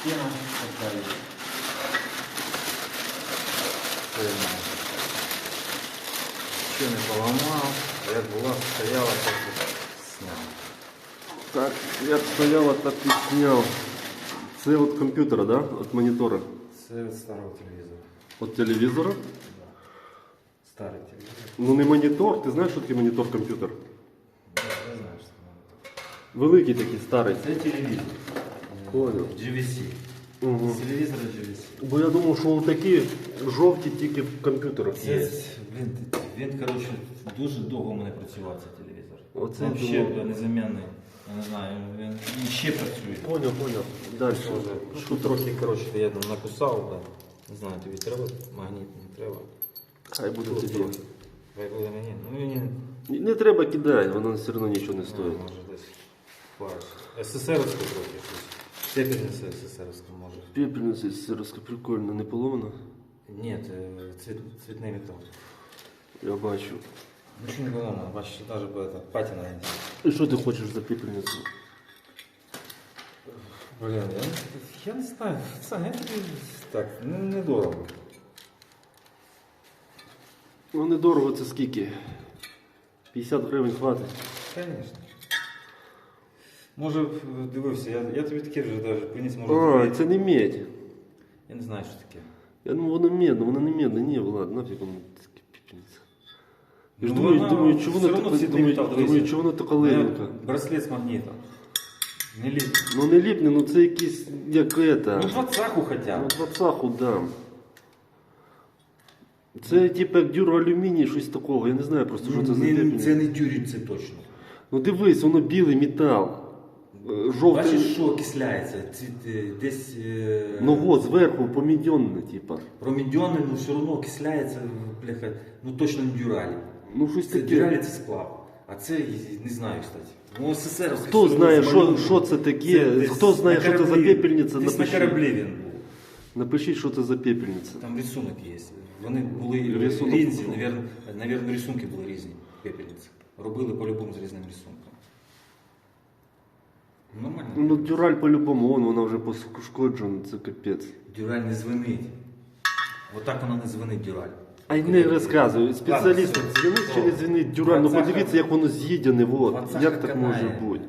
Стіна така є. Сильна. Ще не поламав, а як була, стояла, так і сняв. Так, як стояло, так і зняв. Це від комп'ютера, да? Від монітора. Це від старого телевізора. Від телевізора. Да. Старий телевізор. Ну не монітор, ти знаєш, що таке монітор комп'ютер? Да, я знаю, що це монітор. Великий такий старий. Це телевізор. Понял. GVC. Угу. З телевізора GVC. Бо я думав, що такі жовті тільки в комп'ютерах Це, є. він, він, коротше, дуже довго у мене працював цей телевізор. Оце я Взагалі думав. незамінний. Я не знаю, він, він ще працює. Поняв, поняв. Далі. Ну, тут трохи, коротше, я там накусав, да. не знаю, тобі треба магніт, не треба. Хай буде Тут тобі. трохи. Хай буде мені. Ну мені Не, не треба кидай, воно все одно нічого не ну, стоїть. може десь фарш. СССРське трохи щось. Пепельница СССРовская може. Пепельница СССРовская прикольно, не поломана? Нет, цвет, цветный металл. Я бачу. Ну, Ничего не поломано, бачиш, даже бы это патина. И что ты хочешь за пепельницю? Блин, я, я не знаю, Сань, так, ну недорого. Ну недорого це скільки? 50 гривень хватить? Звісно. Може, б, дивився, я, я тобі таке вже навіть приніс, може. А, тобі- це не медь. Я не знаю, що таке. Я думаю, воно медне, воно не медне. Ні, Влад, нафіг воно таке пепельниця. Я ж Ну, думаю, вона думаю, чого все воно одно таке, цвітний думаю, метал, думаю, дивися. чого воно така У мене легенька. Браслет з магнітом. Не ліп. Ну не ліпне, ну це якийсь, як Ну, это. двадцаху хоча Ну, б. двадцаху дам. Це типу як дюроалюміній, щось такого. Я не знаю просто, що це за Не- пепельниця. Це не дюрі, це точно. Ну дивись, воно білий метал. Е, Жовтий. Бачиш, що окисляється? Цвіт, е, десь е, Ну от, зверху помідьонне, типа. промідьоний, ну все одно окисляється, бляха, ну точно не дюралі. Ну щось Це таке. дюралі це сплав. А це не знаю, кстати. Ну, СССР. Хто знає, що, що це таке? Хто знає, що це за пепельниця? Десь на Напишіть. кораблі він був. Напишіть, що це за пепельниця. Там рисунок є. Вони були Рисунок. різні, навірно, навірно, рисунки були різні пепельниці. Робили по-любому з різним рисунком. Нормально. Ну, дюраль по-любому, вон, вона вже пошкоджена, це капець. Дюраль не звенить. Отак вона не звенить дюраль. Ай не розказуй, спеціалісти, Ладно, все. дзвонить чи не дзвонить дюраль, ну Двадцяха. подивіться, як воно з'їдене, вот. Двадцяха Як так може канає. бути?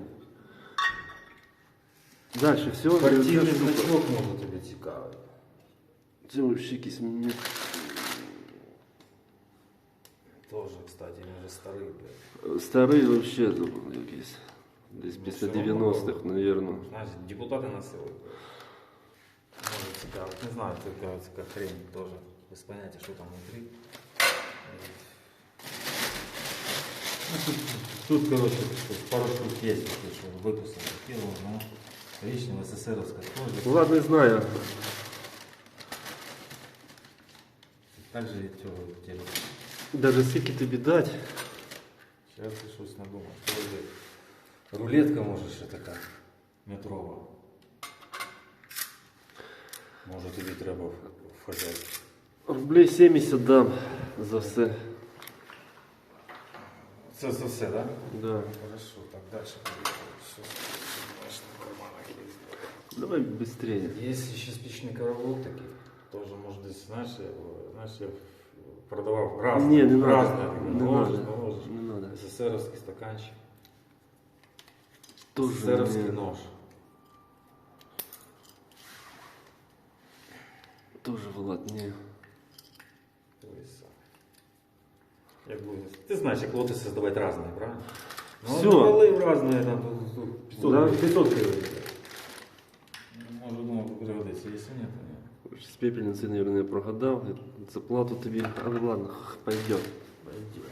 Далі, все, Партійний ця штука. значок може тобі цікавий. Це взагалі якийсь мі- Тоже, кстати, він вже старий, блядь. старий вообще забув якийсь. Десь Ну, після все одно 90-х, попробуй. навірно. Знаєш, депутати носили. Може цікаво. Не знаю, така, така хрень тоже. Без поняття, що там внутрі. Ну, тут, тут, короче, тут пару штук є, такі, що виписано. Кинув, ну, коричневая СССРовська кожа. Влад не знаю. Так же і цього тіла. Даже скільки тобі дати. Зараз я щось надумав. Подожди. Рулетка може ще така. Метрова. Може тобі треба в в хазяйство. Рублей 70 дам за все. Це все, все, так? Да? Да. Хорошо, так дальше поїхали. Що знаєш, на карманах є. Давай быстрее. Є ще спічний коробок такий. Тоже може десь, знаєш, я, його, знаєш, я продавав разне. Ні, не надо. разне. Не Наложиш, надо. наложиш. Не надо. СССРовський стаканчик. Тоже СССРовський не- нож. Тоже Влад, не. Дивись сам. Як буде? Ти знаєш, як лоти создавати різні, правильно? Ну, Всё. навалив різні, там, ну, 500, Да? 500 гривень. Ну, Може, думав, пригодиться, якщо ні, то ні. С пепельницей, наверное, я прогадал. Заплату тебе. А ну ладно, пойдет. Пойдет.